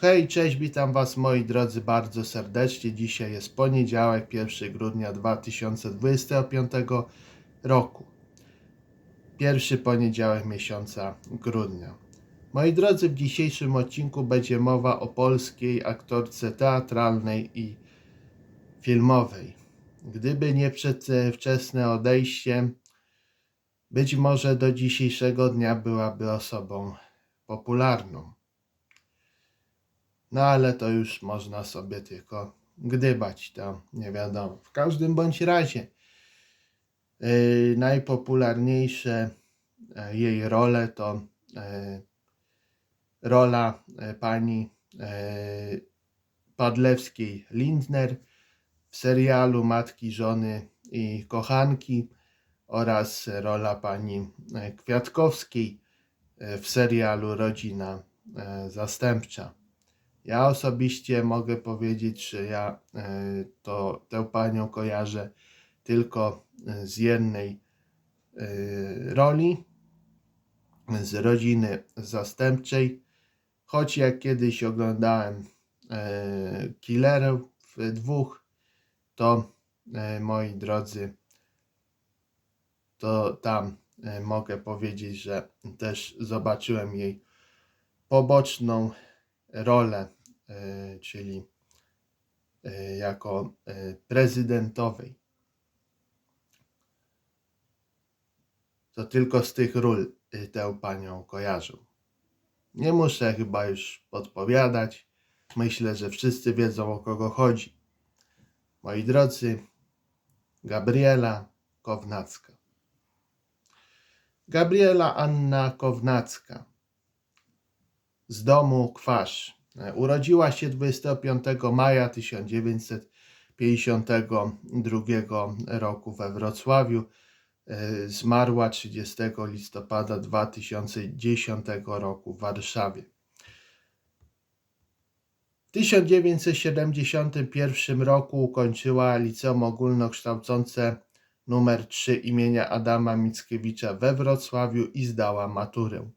Hej, cześć, witam Was moi drodzy bardzo serdecznie. Dzisiaj jest poniedziałek, 1 grudnia 2025 roku. Pierwszy poniedziałek miesiąca grudnia. Moi drodzy, w dzisiejszym odcinku będzie mowa o polskiej aktorce teatralnej i filmowej. Gdyby nie przedwczesne odejście, być może do dzisiejszego dnia byłaby osobą popularną. No ale to już można sobie tylko gdybać, to nie wiadomo. W każdym bądź razie yy, najpopularniejsze e, jej role to e, rola e, pani e, Padlewskiej Lindner w serialu Matki, Żony i Kochanki oraz rola pani Kwiatkowskiej w serialu Rodzina Zastępcza. Ja osobiście mogę powiedzieć, że ja e, to tę panią kojarzę tylko e, z jednej e, roli, z rodziny zastępczej. Choć jak kiedyś oglądałem Killerę w dwóch, to moi drodzy, to tam mogę powiedzieć, że też zobaczyłem jej poboczną rolę, czyli e, jako e, prezydentowej. To tylko z tych ról e, tę panią kojarzę. Nie muszę chyba już podpowiadać. Myślę, że wszyscy wiedzą o kogo chodzi. Moi drodzy, Gabriela Kownacka. Gabriela Anna Kownacka z domu Kwasz. Urodziła się 25 maja 1952 roku we Wrocławiu. E, Zmarła 30 listopada 2010 roku w Warszawie. W 1971 roku ukończyła liceum ogólnokształcące nr 3 imienia Adama Mickiewicza we Wrocławiu i zdała maturę.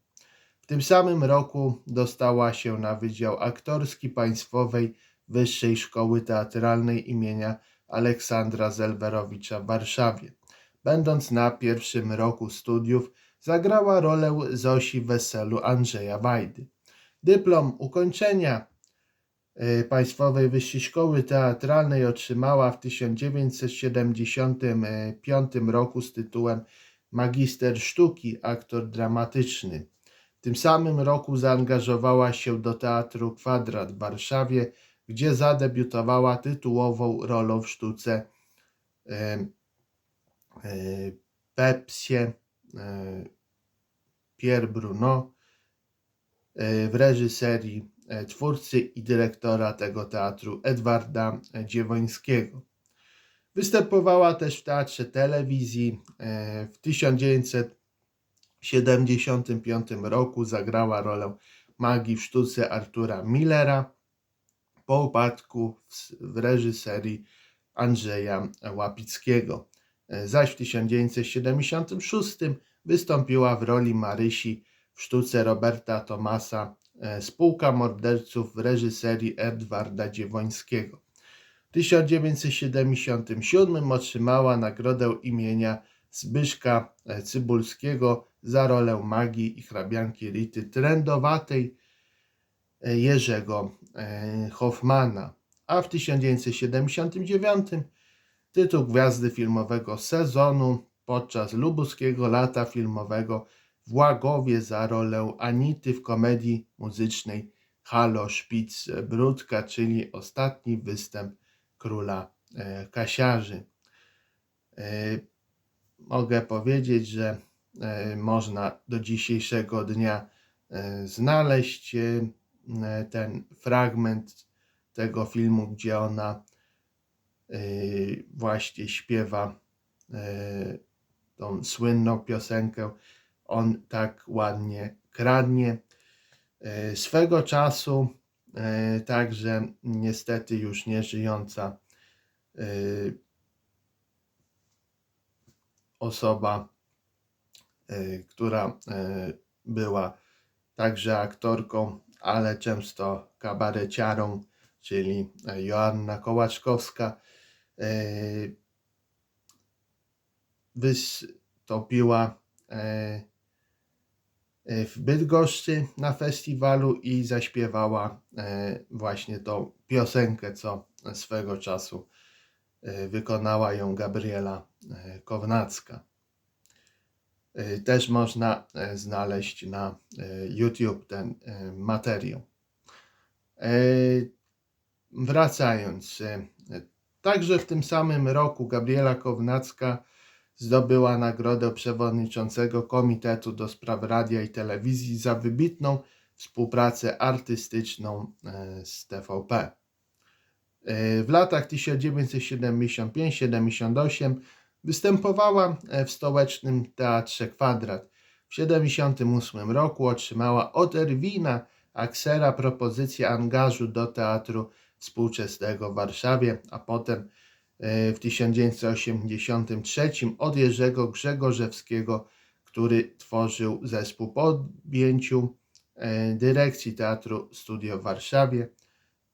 W tym samym roku dostała się na Wydział Aktorski Państwowej Wyższej Szkoły Teatralnej imienia Aleksandra Zelwerowicza w Warszawie. Będąc na pierwszym roku studiów, zagrała rolę Zosi w weselu Andrzeja Wajdy. Dyplom ukończenia y, Państwowej Wyższej Szkoły Teatralnej otrzymała w 1975 roku z tytułem Magister Sztuki, aktor dramatyczny. Tym samym roku zaangażowała się do Teatru Kwadrat w Warszawie, gdzie zadebiutowała tytułową rolą w sztuce e, e, Pepsie e, Pierre Bruno e, w reżyserii e, twórcy i dyrektora tego teatru Edwarda Dziewońskiego. Występowała też w teatrze telewizji. e, W 1975 roku zagrała rolę magii w sztuce Artura Millera po upadku w, reżyserii Andrzeja Łapickiego. Zaś w 1976 wystąpiła w roli Marysi w sztuce Roberta Tomasa e, Spółka Morderców w reżyserii Edwarda Dziewońskiego. W 1977 otrzymała nagrodę imienia Zbyszka e, Cybulskiego za rolę magii i hrabianki Rity Trendowatej e, Jerzego e, Hoffmana, a w 1979 tytuł Gwiazdy Filmowego Sezonu podczas lubuskiego lata filmowego w Łagowie za rolę Anity w komedii muzycznej Halo Szpic Brudka, czyli ostatni występ króla Kasiarzy. Mogę powiedzieć, że e, można do dzisiejszego dnia e, znaleźć e, ten fragment tego filmu, gdzie ona właśnie śpiewa tą słynną piosenkę On tak ładnie kradnie. Swego czasu także niestety już nie żyjąca osoba, e, która e, była także aktorką, ale często kabareciarą, czyli Joanna Kołaczkowska, e, wystąpiła w Bydgoszczy na festiwalu i zaśpiewała właśnie tą piosenkę, co swego czasu wykonała ją Gabriela Kownacka. E, Też można e, znaleźć na e, YouTube ten e, materiał. E, Wracając, e, także w tym samym roku Gabriela Kownacka zdobyła nagrodę przewodniczącego Komitetu do Spraw Radia i Telewizji za wybitną współpracę artystyczną e, z TVP. E, W latach 1975-78 występowała e, w stołecznym Teatrze Kwadrat. W 1978 roku otrzymała od Erwina Aksera propozycję angażu do Teatru Współczesnego w Warszawie, a potem e, w 1983 od Jerzego Grzegorzewskiego, który tworzył zespół po objęciu e, dyrekcji Teatru Studio w Warszawie.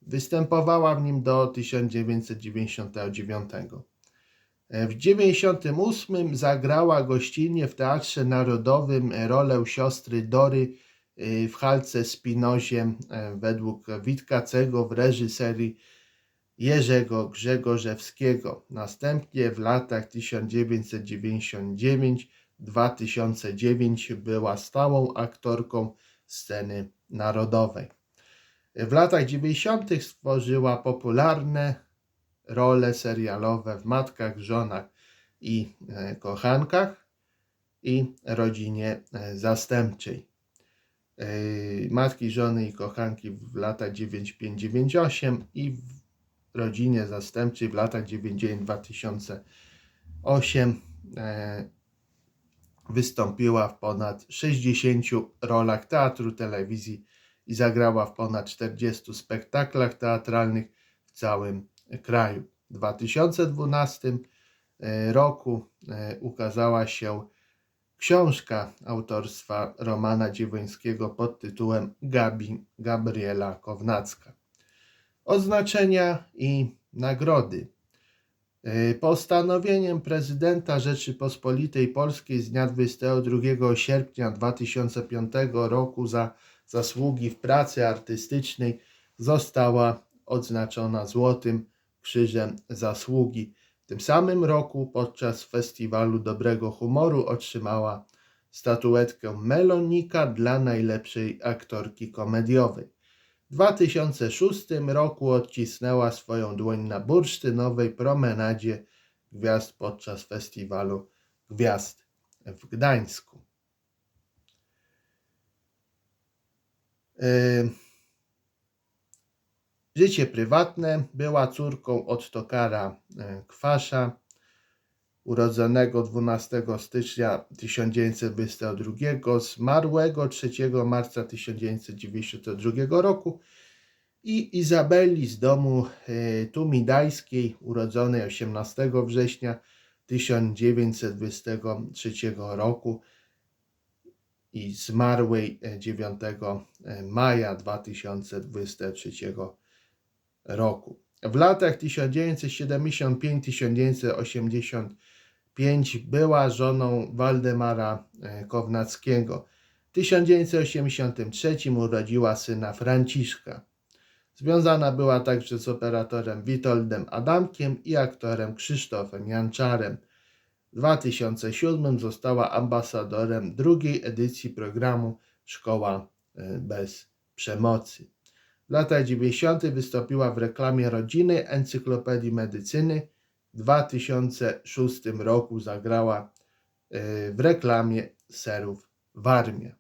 Występowała w nim do 1999. W 1998 zagrała gościnnie w Teatrze Narodowym rolę siostry Dory e, w Halce Spinozie e, według Witkacego w reżyserii Jerzego Grzegorzewskiego. Następnie w latach 1999-2009 była stałą aktorką sceny narodowej. W latach 90. stworzyła popularne role serialowe w Matkach, Żonach i e, Kochankach i Rodzinie e, Zastępczej. E, Matki, Żony i Kochanki w latach 95-98 i w Rodzinie Zastępczej w latach 99-2008 e, wystąpiła w ponad 60 rolach teatru, telewizji i zagrała w ponad 40 spektaklach teatralnych w całym kraju. W 2012 e, roku e, ukazała się książka autorstwa Romana Dziewońskiego pod tytułem Gabi Gabriela Kownacka. Oznaczenia i nagrody. E, Postanowieniem prezydenta Rzeczypospolitej Polskiej z dnia 22 sierpnia 2005 roku za zasługi w pracy artystycznej została odznaczona Złotym Krzyżem Zasługi. W tym samym roku podczas Festiwalu Dobrego Humoru otrzymała statuetkę Melonika dla najlepszej aktorki komediowej. W 2006 roku odcisnęła swoją dłoń na bursztynowej promenadzie gwiazd podczas festiwalu Gwiazd w Gdańsku. Yy, Życie prywatne. Była córką Ottokara e, Kwasza, urodzonego 12 stycznia 1922, zmarłego 3 marca 1992 roku i Izabeli z domu e, Tumidajskiej, urodzonej 18 września 1923 roku i zmarłej e, 9 maja 2023 roku. W latach 1975-1985 była żoną Waldemara e, Kownackiego. W 1983 urodziła syna Franciszka. Związana była także z operatorem Witoldem Adamkiem i aktorem Krzysztofem Janczarem. W 2007 została ambasadorem drugiej edycji programu Szkoła e, bez przemocy. W latach 90. wystąpiła w reklamie rodziny Encyklopedii Medycyny. W 2006 roku zagrała e, w reklamie serów Warmia.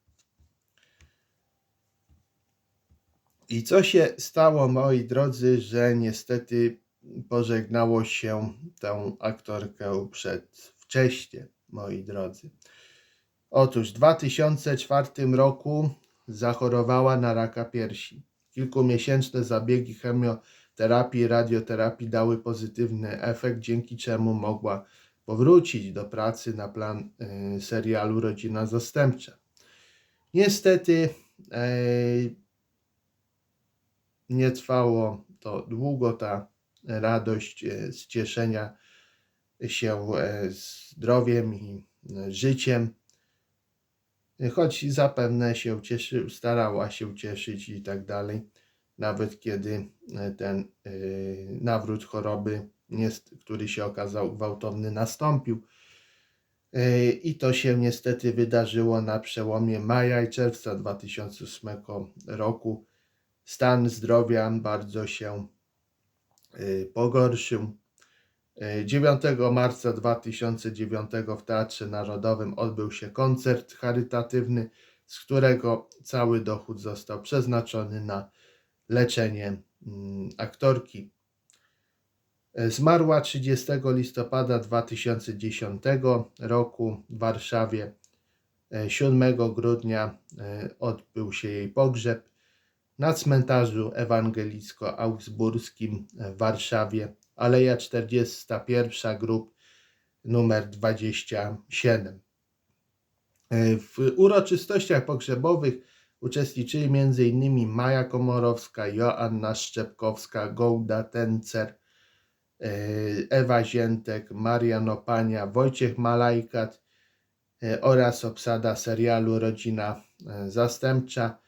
I co się stało, moi drodzy, że niestety pożegnało się tę aktorkę przedwcześnie, moi drodzy. Otóż w 2004 roku zachorowała na raka piersi. Kilkumiesięczne zabiegi chemioterapii i radioterapii dały pozytywny efekt, dzięki czemu mogła powrócić do pracy na plan y, serialu Rodzina Zastępcza. Niestety, y, nie trwało to długo, ta radość e, z cieszenia się e, zdrowiem i e, życiem. Choć zapewne się cieszy, starała się cieszyć i tak dalej, nawet kiedy e, ten e, nawrót choroby, który się okazał gwałtowny, nastąpił. E, I to się niestety wydarzyło na przełomie maja i czerwca 2008 roku. Stan zdrowia bardzo się pogorszył. E, 9 marca 2009 w Teatrze Narodowym odbył się koncert charytatywny, z którego cały dochód został przeznaczony na leczenie mm, aktorki. Zmarła 30 listopada 2010 roku w Warszawie. E, 7 grudnia e, odbył się jej pogrzeb na cmentarzu ewangelicko-augsburskim w Warszawie, Aleja 41, grób numer 27. E, W uroczystościach pogrzebowych uczestniczyli m.in. Maja Komorowska, Joanna Szczepkowska, Gołda Tencer, e, Ewa Ziętek, Marian Opania, Wojciech Malajkat e, oraz obsada serialu Rodzina Zastępcza,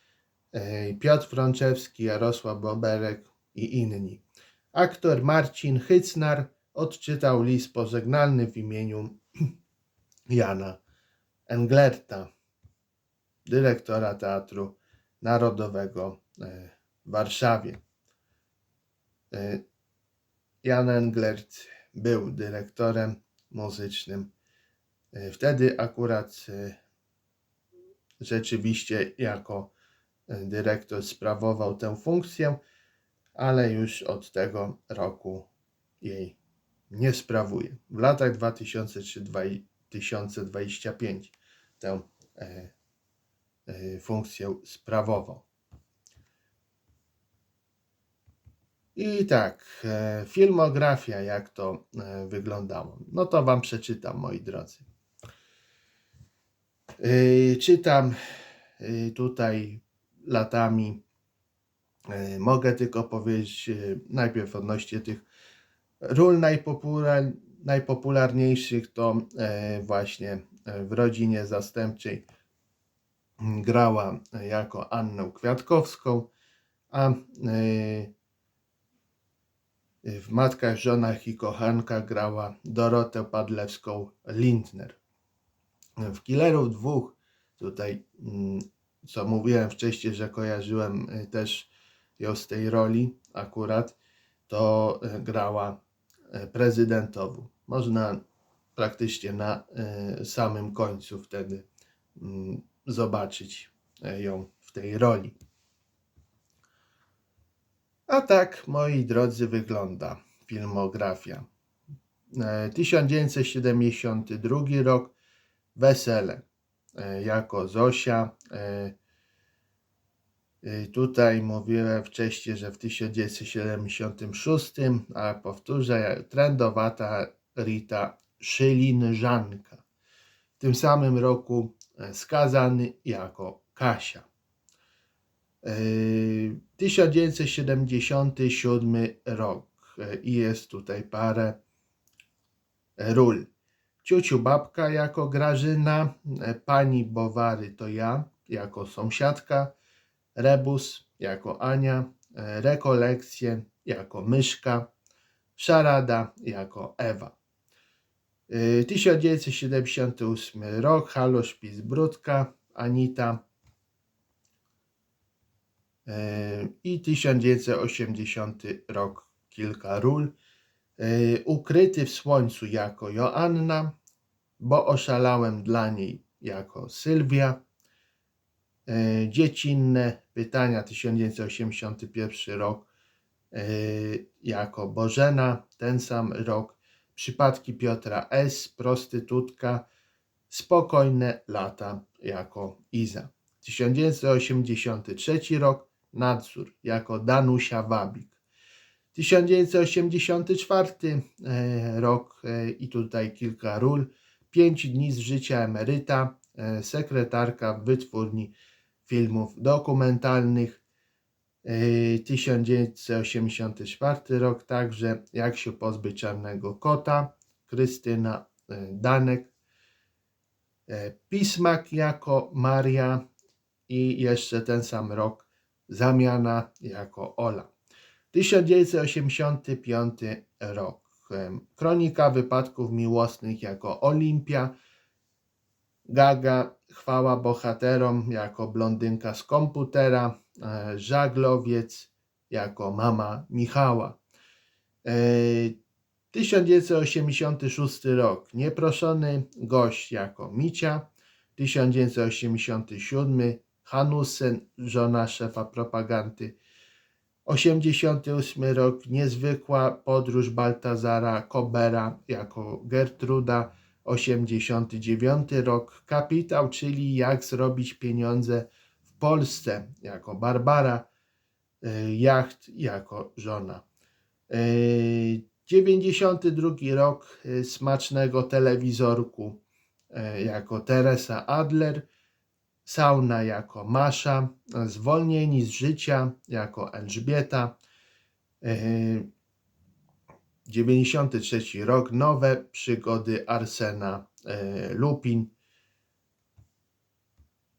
Piotr Frączewski, Jarosław Boberek i inni. Aktor Marcin Hycnar odczytał list pożegnalny w imieniu Jana Englerta, dyrektora Teatru Narodowego e, w Warszawie. E, Jan Englert był dyrektorem muzycznym. E, Wtedy akurat rzeczywiście jako dyrektor sprawował tę funkcję, ale już od tego roku jej nie sprawuje. W latach 2003-2025 tę e, e, funkcję sprawował. I tak, e, filmografia, jak to e, wyglądało. No to Wam przeczytam, moi drodzy. E, Czytam e, tutaj latami. E, Mogę tylko powiedzieć e, najpierw odnośnie tych ról najpopular, najpopularniejszych, to e, właśnie w rodzinie zastępczej grała jako Annę Kwiatkowską, a w Matkach, Żonach i Kochankach grała Dorotę Padlewską-Lindner. W Killerów dwóch, tutaj mm, co mówiłem wcześniej, że kojarzyłem też z tej roli akurat, to y, grała y, prezydentową. Można praktycznie na y, samym końcu wtedy mm, zobaczyć ją w tej roli. A tak, moi drodzy, wygląda filmografia. E, 1972 rok Wesele e, jako Zosia. E, Tutaj mówiłem wcześniej, że w 1976, a powtórzę, trendowata Rita Szylinżanka. W tym samym roku e, skazany jako Kasia. E, 1977 rok e, i jest tutaj parę ról. Ciuciu babka jako Grażyna, e, pani Bowary to ja jako sąsiadka, Rebus jako Ania, e, rekolekcje jako Myszka, Szarada jako Ewa. E, 1978 rok, Halo Szpic Brudka, Anita, E, i 1980 rok kilka ról. E, Ukryty w słońcu jako Joanna, bo oszalałem dla niej jako Sylwia. E, Dziecinne pytania 1981 rok e, jako Bożena, ten sam rok. Przypadki Piotra S., prostytutka, spokojne lata jako Iza. 1983 rok Nadzór jako Danusia Wabik. 1984 e, rok i tutaj kilka ról. Pięć dni z życia emeryta, sekretarka w wytwórni filmów dokumentalnych. E, Yy, 1984 rok także Jak się pozbyć czarnego kota, Krystyna yy, Danek, yy, Pismak jako Maria i jeszcze ten sam rok Zamiana jako Ola. 1985 rok. Kronika wypadków miłosnych jako Olimpia. Gaga, chwała bohaterom jako blondynka z komputera. e, Żaglowiec jako mama Michała. E, 1986 rok. Nieproszony gość jako Micia. 1987 Hanusen, żona szefa propagandy. 88 rok. Niezwykła podróż Baltazara Kobera jako Gertruda. 89 rok. Kapitał, czyli jak zrobić pieniądze w Polsce jako Barbara. y, Jacht jako żona. Y, 92 rok. y, Smacznego telewizorku jako Teresa Adler. Sauna jako Masza, Zwolnieni z życia jako Elżbieta, 93 rok, Nowe przygody Arsena yy, Lupin.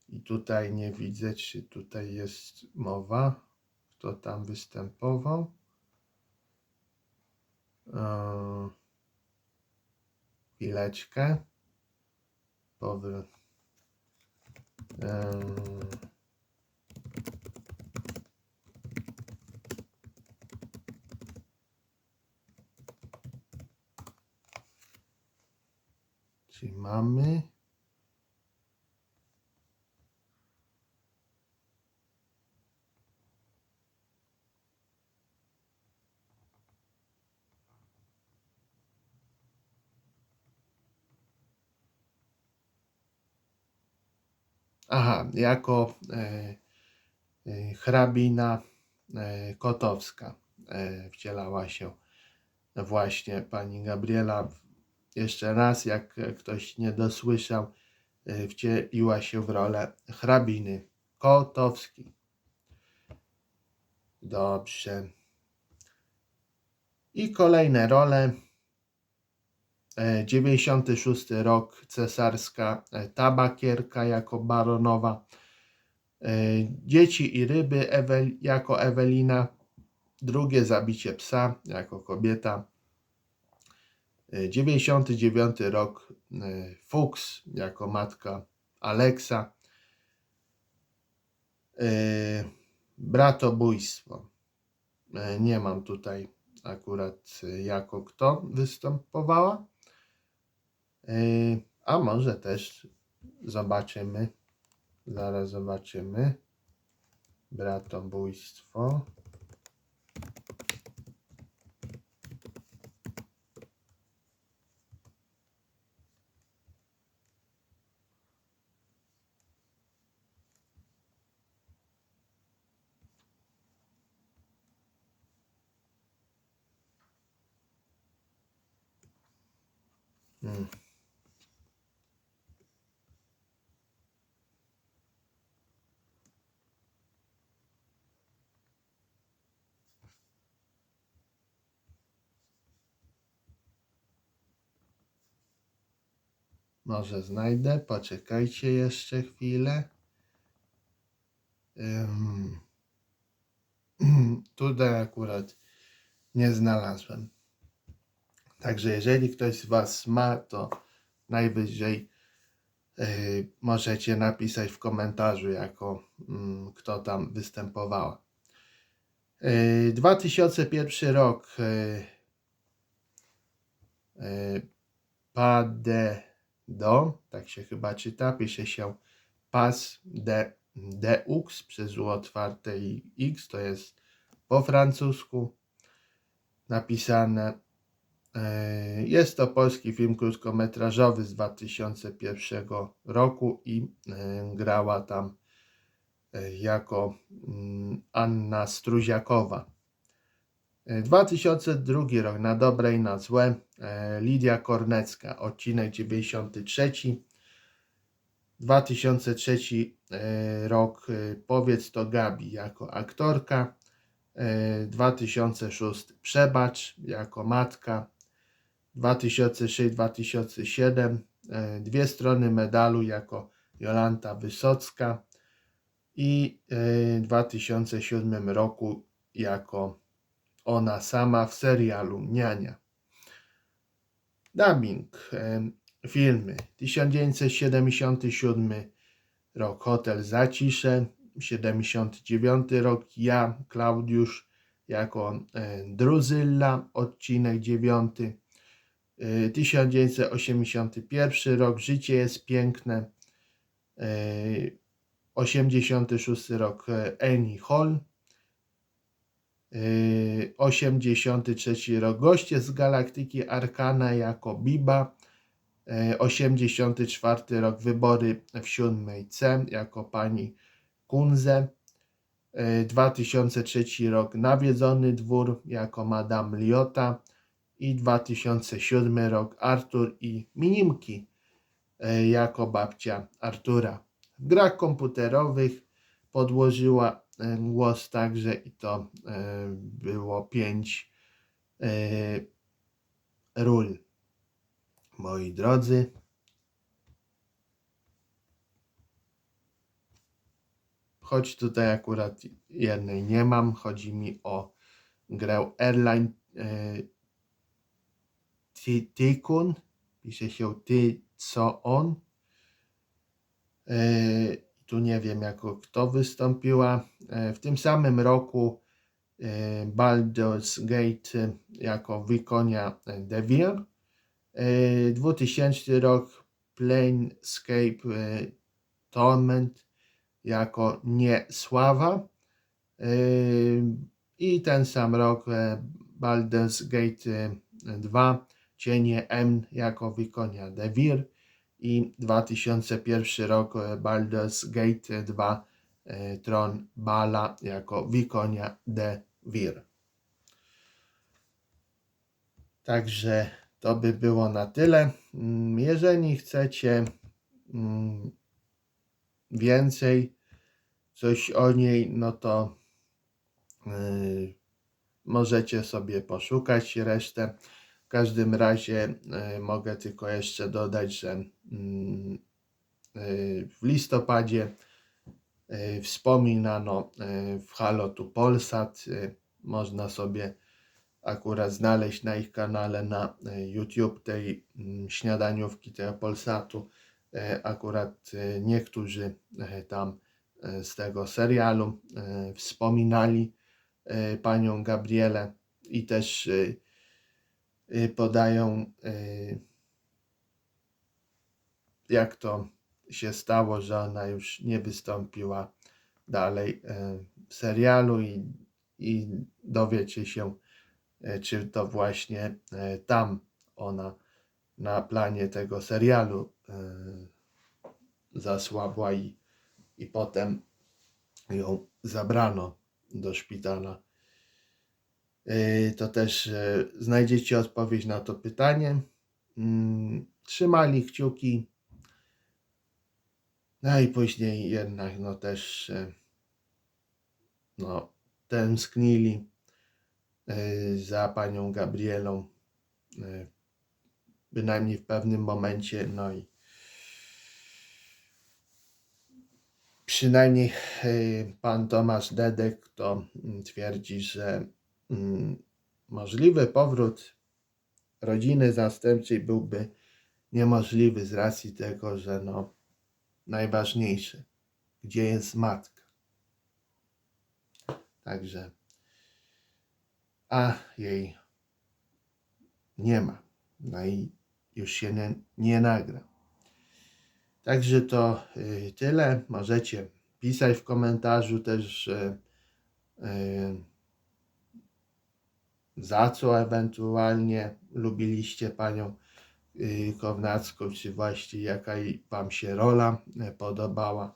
I tutaj nie widzę, czy tutaj jest mowa, kto tam występował. Yy, Chwileczkę. Powrót. Em, Czyli mamy. Aha, jako e, e, hrabina e, Kotowska e, wcielała się właśnie pani Gabriela. Jeszcze raz, jak ktoś nie dosłyszał, e, wcieliła się w rolę hrabiny Kotowskiej. Dobrze. I kolejne role. E, 96 rok cesarska e, tabakierka jako baronowa. E, Dzieci i ryby Ewel, jako Ewelina. Drugie zabicie psa jako kobieta. E, 99 rok e, Fuchs jako matka Aleksa. E, Bratobójstwo. E, Nie mam tutaj akurat jako kto występowała. A może też zobaczymy. Zaraz zobaczymy. Bratobójstwo. Hmm. Może znajdę, poczekajcie jeszcze chwilę. Ym. Tutaj akurat nie znalazłem. Także jeżeli ktoś z Was ma, to najwyżej yy, możecie napisać w komentarzu, jako mm, kto tam występowała. Yy, 2001 rok. Yy, yy, Padedo, tak się chyba czyta, pisze się Pas de Deux przez U otwarte i X, to jest po francusku napisane. E, Jest to polski film krótkometrażowy z 2001 roku i e, grała tam e, jako mm, Anna Struziakowa. E, 2002 rok Na dobre i na złe Lidia Kornecka, odcinek 93. 2003 e, rok Powiedz to Gabi jako aktorka. e, 2006 Przebacz jako matka, 2006-2007 e, dwie strony medalu jako Jolanta Wysocka i e, w 2007 roku jako ona sama w serialu Niania. Dubbing. em, Filmy. 1977 rok Hotel Zacisze. 79 rok Ja, Klaudiusz jako e, Druzylla, odcinek 9. E, 1981 rok Życie jest piękne. E, 86 rok e, Annie Hall. Yy, 83 rok Goście z Galaktyki Arkana jako Biba. Yy, 84 rok Wybory w 7 C jako pani Kunze. Yy, 2003 rok Nawiedzony Dwór jako Madame Liota. I 2007 rok Artur i Minimki yy, jako babcia Artura. W grach komputerowych podłożyła e, głos także i to e, było pięć e, ról. Moi drodzy, choć tutaj akurat jednej nie mam, chodzi mi o grę Airline Ty- Tycoon, pisze się ty co on. E, tu nie wiem jako kto wystąpiła. E, W tym samym roku e, Baldur's Gate jako Wikonia e, Devil. E, 2000 rok Planescape e, Torment jako Niesława. E, I ten sam rok e, Baldur's Gate e, 2 Cienie M jako Wikonia Devir i 2001 rok e, Baldur's Gate 2 e, Tron Bala jako Wikonia de Vir. Także to by było na tyle. Mm, Jeżeli chcecie mm, więcej coś o niej, no to yy, możecie sobie poszukać resztę. W każdym razie e, mogę tylko jeszcze dodać, że mm, e, w listopadzie e, wspominano w Halotu Polsat. Można sobie akurat znaleźć na ich kanale na YouTube tej mm, śniadaniówki tego Polsatu. Akurat niektórzy tam z tego serialu wspominali panią Gabrielę i też podają, y, jak to się stało, że ona już nie wystąpiła dalej y, w serialu i, i dowiecie się, y, czy to właśnie y, tam ona na planie tego serialu y, zasłabła i, i potem ją zabrano do szpitala. Yy, to też e, znajdziecie odpowiedź na to pytanie. Mm, Trzymali kciuki. No i później jednak no też e, no, tęsknili za panią Gabrielą. Bynajmniej w pewnym momencie. No i przynajmniej pan Tomasz Dedek to mm, twierdzi, że możliwy powrót rodziny zastępczej byłby niemożliwy z racji tego, że no najważniejsze, gdzie jest matka. Także a jej nie ma. No i już się nie, nie nagra. Także to y, tyle. Możecie pisać w komentarzu też y, za co ewentualnie lubiliście panią y, Kownacką, czy właśnie jaka wam się rola y, podobała.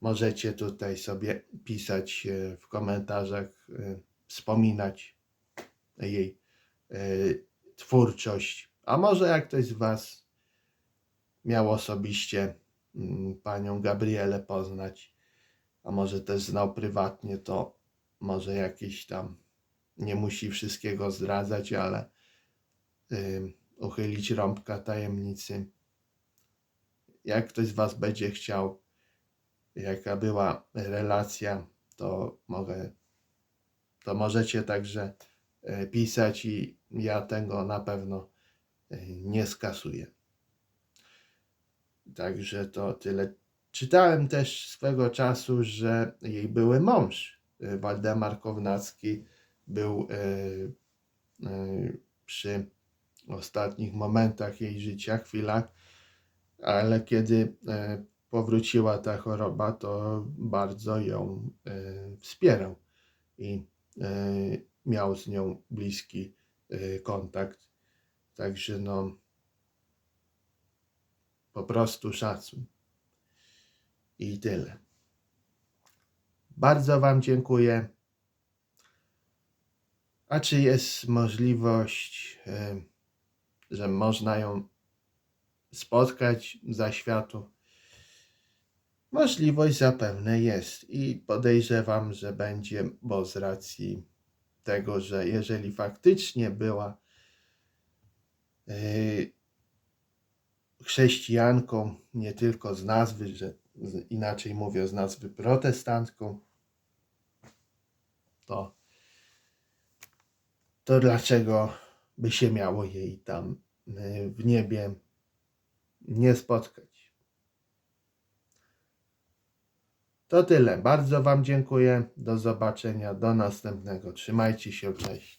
Możecie tutaj sobie pisać y, w komentarzach, y, wspominać jej twórczość. A może jak ktoś z was miał osobiście mm, panią Gabrielę poznać, a może też znał prywatnie, to może jakieś tam, nie musi wszystkiego zdradzać, ale ym, uchylić rąbka tajemnicy. Jak ktoś z Was będzie chciał, jaka była relacja, to mogę, to możecie także e, pisać i ja tego na pewno e, nie skasuję. Także to tyle. Czytałem też swego czasu, że jej były mąż, Waldemar Kownacki, był y, y, przy ostatnich momentach jej życia, chwilach, ale kiedy y, powróciła ta choroba, to bardzo ją wspierał i miał z nią bliski kontakt. Także no, po prostu szacun. I tyle. Bardzo Wam dziękuję. A czy jest możliwość, e, że można ją spotkać za światu? Możliwość zapewne jest i podejrzewam, że będzie, bo z racji tego, że jeżeli faktycznie była e, chrześcijanką, nie tylko z nazwy, że inaczej mówię, z nazwy protestantką, to, to dlaczego by się miało jej tam y, w niebie nie spotkać? To tyle. Bardzo Wam dziękuję. Do zobaczenia. Do następnego. Trzymajcie się. Cześć.